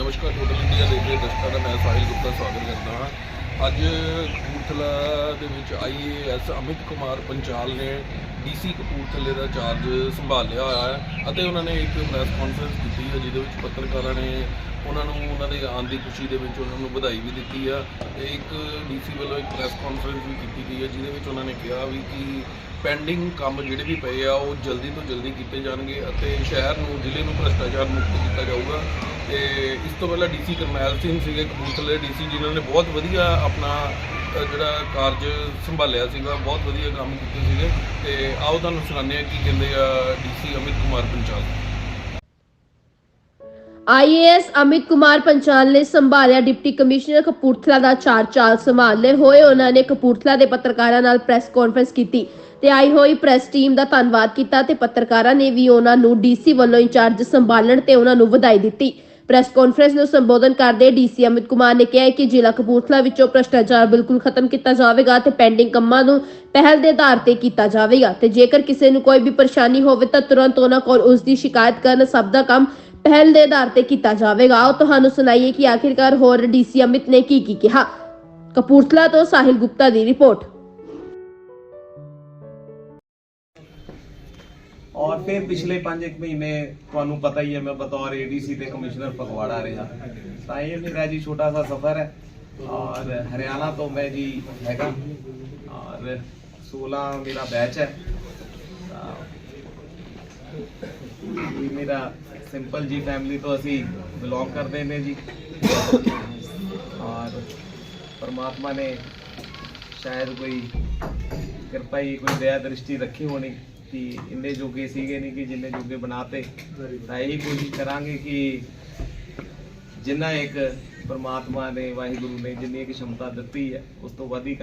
ਨਮਸਕਾਰ total India ਦੇਖ ਰਹੇ ਦਰਸ਼ਕਾਂ ਦਾ ਮੈਂ ਸਾਹਿਲ ਗੁਪਤਾ ਸਵਾਗਤ ਕਰਦਾ ਹਾਂ। ਅੱਜ ਕਪੂਰਥਲਾ ਦੇ ਵਿੱਚ ਆਈਏਐਸ ਅਮਿਤ ਕੁਮਾਰ ਪੰਚਾਲ ਨੇ ਡੀਸੀ ਕਪੂਰਥਲੇ ਦਾ ਚਾਰਜ ਸੰਭਾਲਿਆ ਹੋਇਆ ਹੈ ਅਤੇ ਉਹਨਾਂ ਨੇ ਇੱਕ ਪ੍ਰੈਸ ਕਾਨਫਰੰਸ ਕੀਤੀ ਹੈ, ਜਿਹਦੇ ਵਿੱਚ ਪੱਤਰਕਾਰਾਂ ਨੇ ਉਹਨਾਂ ਨੂੰ ਉਹਨਾਂ ਆਉਣ ਦੀ ਖੁਸ਼ੀ ਦੇ ਵਿੱਚ ਉਹਨਾਂ ਨੂੰ ਵਧਾਈ ਵੀ ਦਿੱਤੀ ਆ ਤੇ ਇੱਕ ਡੀਸੀ ਵੱਲੋਂ ਇੱਕ ਪ੍ਰੈਸ ਕਾਨਫਰੰਸ ਵੀ ਕੀਤੀ ਗਈ ਹੈ ਜਿਹਦੇ ਵਿੱਚ ਉਹਨਾਂ ਨੇ ਕਿਹਾ ਵੀ ਕਿ ਪੈਂਡਿੰਗ ਕੰਮ ਜਿਹੜੇ ਵੀ ਪਏ ਆ, ਉਹ ਜਲਦੀ ਤੋਂ ਜਲਦੀ ਕੀਤੇ ਜਾਣਗੇ ਅਤੇ ਸ਼ਹਿਰ ਨੂੰ, ਜ਼ਿਲ੍ਹੇ ਨੂੰ ਭ੍ਰਸ਼ਟਾਚਾਰ ਮੁਕਤ ਕੀਤਾ ਜਾਊਗਾ। ਤੇ ਇਸ ਤੋਂ ਪਹਿਲਾਂ ਡੀਸੀ ਕਰਨੈਲ ਸਿੰਘ ਸੀਗੇ, ਕਪੂਰਥਲੇ ਡੀਸੀ, ਜਿਨ੍ਹਾਂ ਨੇ ਬਹੁਤ ਵਧੀਆ ਆਪਣਾ ਜਿਹੜਾ ਕਾਰਜ ਸੰਭਾਲਿਆ ਸੀਗਾ, ਬਹੁਤ ਵਧੀਆ ਕੰਮ ਕੀਤੇ ਸੀਗੇ। ਤੇ ਆਓ ਤੁਹਾਨੂੰ ਸੁਣਾਉਂਦੇ ਆ ਕੀ ਕਹਿੰਦੇ ਆ ਡੀਸੀ ਅਮਿਤ ਕੁਮਾਰ ਪੰਚਾਲ। ਆਈਏਐਸ ਅਮਿਤ ਕੁਮਾਰ ਪੰਚਾਲ ਨੇ ਸੰਭਾਲਿਆ ਡਿਪਟੀ ਕਮਿਸ਼ਨਰ ਕਪੂਰਥਲਾ ਦਾ ਚਾਰ ਸੰਭਾਲਦੇ ਹੋਏ ਉਹਨਾਂ ਨੇ ਕਪੂਰਥਲਾ ਦੇ ਪੱਤਰਕਾਰਾਂ ਨਾਲ ਪ੍ਰੈਸ ਕਾਨਫਰੰਸ ਕੀਤੀ ਤੇ ਆਈ ਹੋਈ ਪ੍ਰੈਸ ਟੀਮ ਦਾ ਧੰਨਵਾਦ ਕੀਤਾ ਤੇ ਪੱਤਰਕਾਰਾਂ ਨੇ ਵੀ ਉਹਨਾਂ ਨੂੰ ਡੀਸੀ ਵੱਲੋਂ ਇੰਚਾਰਜ ਸੰਭਾਲਣ ਤੇ ਉਹਨਾਂ ਨੂੰ ਵਧਾਈ ਦਿੱਤੀ। ਪ੍ਰੈਸ ਕਾਨਫਰੰਸ ਨੂੰ ਸੰਬੋਧਨ ਕਰਦੇ ਡੀਸੀ ਅਮਿਤ ਕੁਮਾਰ ਨੇ ਕਿਹਾ ਕਿ ਜ਼ਿਲ੍ਹਾ ਕਪੂਰਥਲਾ ਵਿੱਚੋਂ ਭ੍ਰਸ਼ਟਾਚਾਰ ਬਿਲਕੁਲ ਖਤਮ ਕੀਤਾ ਜਾਵੇਗਾ ਤੇ ਪੈਂਡਿੰਗ ਕੰਮਾਂ ਨੂੰ ਪਹਿਲ ਦੇ ਆਧਾਰ ਤੇ ਕੀਤਾ ਜਾਵੇਗਾ ਤੇ ਜੇਕਰ ਕਿਸੇ ਨੂੰ ਕੋਈ ਵੀ ਪਰੇਸ਼ਾਨੀ ਹੋਵੇ ਤਾਂ ਤੁਰੰਤ ਉਹਨਾਂ ਕੋਲ ਉਸ ਦੀ ਸ਼ਿਕਾਇਤ ਕਰਨ ਸਭ ਦਾ ਕੰਮ ਪਹਿਲ ਦੇ ਆਧਾਰ ਤੇ ਕੀਤਾ ਜਾਵੇਗਾ। ਆਓ ਤੁਹਾਨੂੰ ਸੁਣਾਈਏ ਕਿ ਆਖਿਰਕਾਰ ਹੋਰ ਡੀਸੀ ਅਮਿਤ ਨੇ ਕੀ ਕੀ ਕਿਹਾ। ਕਪੂਰਥਲਾ ਤੋਂ ਸਾਹਿਲ ਗੁਪਤਾ ਦੀ ਰਿਪੋਰਟ। ਔਰ ਫਿਰ ਪਿਛਲੇ 5 ਇੱਕ ਮਹੀਨੇ ਤੁਹਾਨੂੰ ਪਤਾ ਹੀ ਹੈ, ਮੈਂ ਬਤੌਰ ਏਡੀਸੀ ਤੇ ਕਮਿਸ਼ਨਰ ਫਗਵਾੜਾ ਰਿਹਾ। ਤਾਂ ਇਹ ਮੇਰਾ ਜੀ ਛੋਟਾ ਸਾ ਸਫ਼ਰ ਹੈ। ਔਰ ਹਰਿਆਣਾ ਤੋਂ ਮੈਂ ਜੀ ਹੈਗਾ। ਔਰ 16 ਮੇਰਾ ਬੈਚ ਹੈ। ਮੇਰਾ ਸਿੰਪਲ ਜੀ ਫੈਮਿਲੀ ਤੋਂ ਅਸੀਂ ਬਿਲੋਂਗ ਕਰਦੇ ਨੇ ਜੀ ਔਰ ਪਰਮਾਤਮਾ ਨੇ ਸ਼ਾਇਦ ਕੋਈ ਕਿਰਪਾ ਹੀ ਕੋਈ ਦਇਆ ਦ੍ਰਿਸ਼ਟੀ ਰੱਖੀ ਹੋਣੀ ਕਿ ਇੰਨੇ ਜੋਗੇ ਸੀਗੇ ਨਹੀਂ ਕਿ ਜਿੰਨੇ ਜੋਗੇ ਬਣਾਤੇ ਤਾਂ ਇਹੀ ਕੋਸ਼ਿਸ਼ ਕਰਾਂਗੇ ਕਿ ਜਿੰਨਾ ਇੱਕ ਪਰਮਾਤਮਾ ਨੇ ਵਾਹਿਗੁਰੂ ਨੇ ਜਿੰਨੀ ਇੱਕ ਸ਼ਮਤਾ ਦਿੱਤੀ ਹੈ ਉਸ ਤੋਂ ਵੱਧ ਹੀ